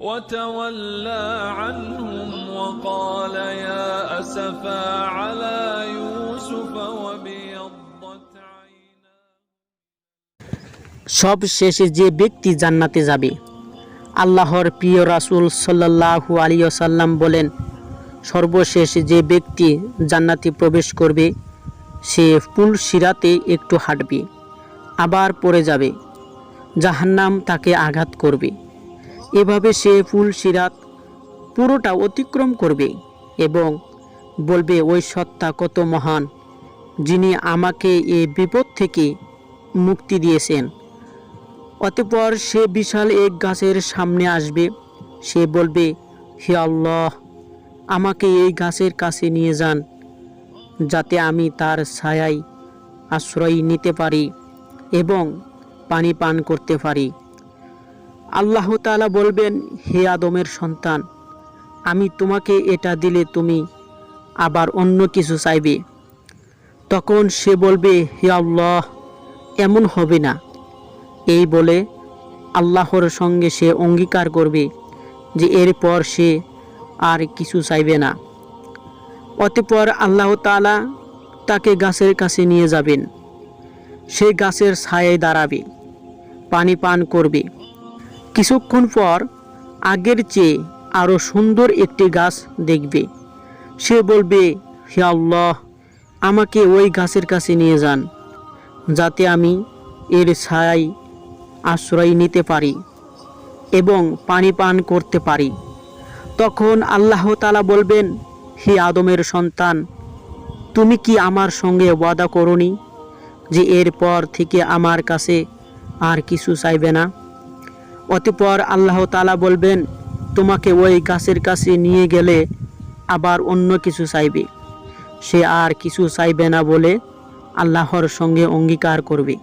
وتولى عنهم وقال يا أسفا على يوسف وابيضت عيناه সব শেষে যে ব্যক্তি জান্নাতে যাবে আল্লাহর প্রিয় রাসূল সাল্লাল্লাহু আলাইহি সাল্লাম বলেন সর্বশেষ যে ব্যক্তি জান্নাতে প্রবেশ করবে সে পুল সিরাতে একটু হাঁটবে আবার পড়ে যাবে জাহান্নাম তাকে আঘাত করবে এভাবে সে ফুল সিরাত পুরোটা অতিক্রম করবে এবং বলবে, ওই সত্তা কত মহান যিনি আমাকে এ বিপদ থেকে মুক্তি দিয়েছেন। অতঃপর সে বিশাল এক গাছের সামনে আসবে। সে বলবে, হে আল্লাহ, আমাকে এই গাছের কাছে নিয়ে যান, যাতে আমি তার ছায়ায় আশ্রয় নিতে পারি এবং পানি পান করতে পারি। আল্লাহ তাআলা বলবেন, হে আদমের সন্তান, আমি তোমাকে এটা দিলে তুমি আবার অন্য কিছু চাইবে। তখন সে বলবে, হে আল্লাহ, এমন হবে না। এই বলে আল্লাহর সঙ্গে সে অঙ্গীকার করবে যে, এরপর সে আর কিছু চাইবে না। অতঃপর আল্লাহ তাআলা তাকে গাছের কাছে নিয়ে যাবেন। সে গাছের ছায়ায় দাঁড়াবে, পানি পান করবে। কিছুক্ষণ পর আগের চেয়ে আরও সুন্দর একটি গাছ দেখবে। সে বলবে, হে আল্লাহ, আমাকে ওই গাছের কাছে নিয়ে যান, যাতে আমি এর ছায়ায় আশ্রয় নিতে পারি এবং পানি পান করতে পারি। তখন আল্লাহ তালা বলবেন, হে আদমের সন্তান, তুমি কি আমার সঙ্গে ওয়াদা করনি যে এরপর থেকে আমার কাছে আর কিছু চাইবে না? অতঃপর আল্লাহ তালা বলবেন, তোমাকে ওই গাছের কাছে নিয়ে গেলে আবার অন্য কিছু চাইবে। সে আর কিছু চাইবে না বলে আল্লাহর সঙ্গে অঙ্গীকার করবে।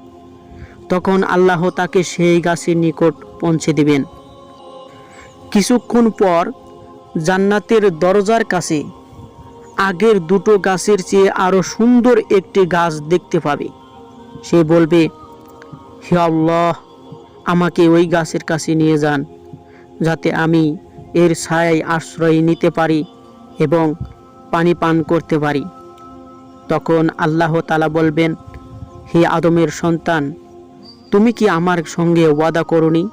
তখন আল্লাহ তাকে সেই গাছের নিকট পৌঁছে দিবেন। কিছুক্ষণ পর জান্নাতের দরজার কাছে আগের দুটো গাছের চেয়ে আরও সুন্দর একটি গাছ দেখতে পাবে। সে বলবে, হে আল্লাহ আমাকে ওই গাছের কাছে নিয়ে যান, যাতে আমি এর ছায়ায় আশ্রয় নিতে পারি এবং পানি পান করতে পারি। তখন আল্লাহ তালা বলবেন, হে আদমের সন্তান, তুমি কি আমার সঙ্গে ওয়াদা করনি?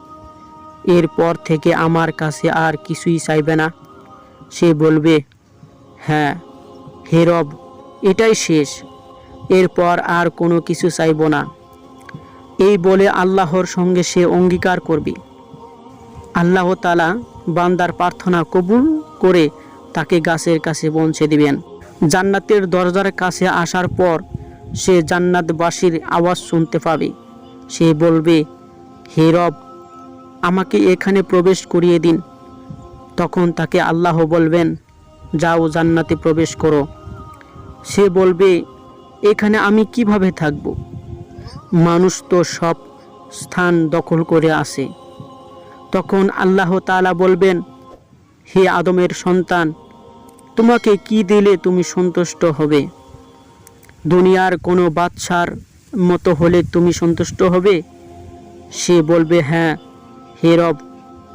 এরপর থেকে আমার কাছে আর কিছুই চাইবে না। সে বলবে হ্যাঁ হে রব, এটাই শেষ। এরপর আর কোনো কিছু চাইব না। এই বলে আল্লাহর সঙ্গে সে অঙ্গীকার করবে। আল্লাহ তালা বান্দার প্রার্থনা কবুল করে তাকে গাছের কাছে পৌঁছে দিবেন। জান্নাতের দরজার কাছে আসার পর সে জান্নাতবাসীর আওয়াজ শুনতে পাবে। সে বলবে, হে রব, আমাকে এখানে প্রবেশ করিয়ে দিন। তখন তাকে আল্লাহ বলবেন, যাও জান্নাতে প্রবেশ করো। সে বলবে, এখানে আমি কীভাবে থাকব? মানুষ তো সব স্থান দখল করে আসে। তখন আল্লাহ তাআলা বলবেন, হে আদমের সন্তান, তোমাকে কি দিলে তুমি সন্তুষ্ট হবে? দুনিয়ার কোনো বাচ্চার মতো হলে তুমি সন্তুষ্ট হবে? সে বলবে হ্যাঁ হে রব,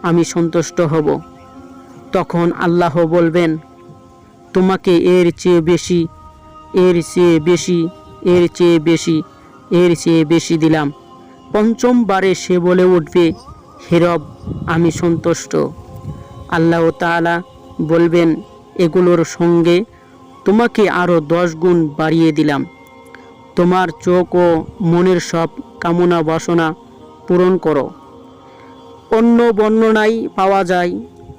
আমি সন্তুষ্ট হব। তখন আল্লাহ বলবেন, তোমাকে এর চেয়ে বেশি, এর চেয়ে বেশি, এর চেয়ে বেশি এর চেয়ে বেশি দিলাম। পঞ্চমবারে সে বলে উঠবে হেরব আমি সন্তুষ্ট। আল্লাহ তাআলা বলবেন, এগুলোর সঙ্গে তোমাকে আরও দশ গুণ বাড়িয়ে দিলাম। তোমার চোখ ও মনের সব কামনা বাসনা পূরণ করো। অন্য বর্ণনায় পাওয়া যায়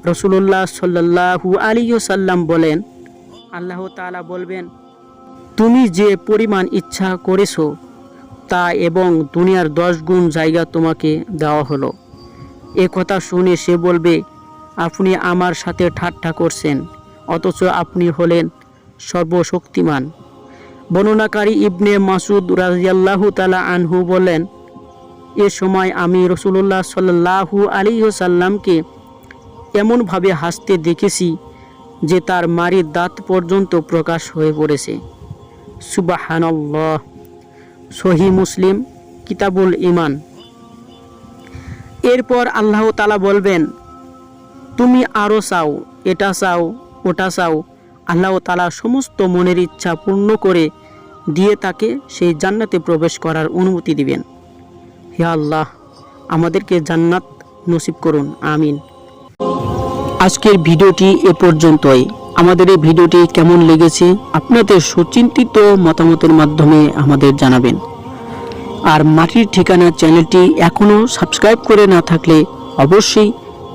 রসুল্লাহ সাল্লাহু আলী সাল্লাম বলেন, আল্লাহ তাআলা বলবেন, তুমি যে পরিমাণ ইচ্ছা করেছ তা এবং দুনিয়ার দশ গুণ জায়গা তোমাকে দেওয়া হলো। এ কথা শুনে সে বলবে, আপনি আমার সাথে ঠাট্টা করছেন, অথচ আপনি হলেন সর্বশক্তিমান। বর্ণনাকারী ইবনে মাসুদ রাজিয়াল্লাহু তালা আনহু বলেন এ সময় আমি রসুল্লাহ সাল্লাহু আলী সাল্লামকে এমনভাবে হাসতে দেখেছি যে তার মারির দাঁত পর্যন্ত প্রকাশ হয়ে পড়েছে। সুবাহানল্লাহ। সহি মুসলিম কিতাবুল ইমান এরপর আল্লাহ তালা বলবেন, তুমি আরও চাও, এটা চাও, ওটা চাও। আল্লাহ তালা সমস্ত মনের ইচ্ছা পূর্ণ করে দিয়ে তাকে সেই জান্নাতে প্রবেশ করার অনুমতি দিবেন। হে আল্লাহ, আমাদেরকে জান্নাত নসিব করুন, আমিন। আজকের ভিডিওটি এ পর্যন্তই। আমাদের এই ভিডিওটি কেমন লেগেছে আপনাদের সুচিন্তিত মতামতের মাধ্যমে আমাদের জানাবেন। আর মাটির ঠিকানা চ্যানেলটি এখনও সাবস্ক্রাইব করে না থাকলে অবশ্যই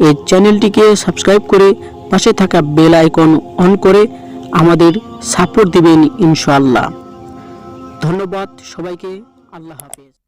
এই চ্যানেলটিকে সাবস্ক্রাইব করে পাশে থাকা বেল আইকন অন করে আমাদের সাপোর্ট দিবেন ইনশাআল্লাহ। ধন্যবাদ সবাইকে, আল্লাহ হাফেজ।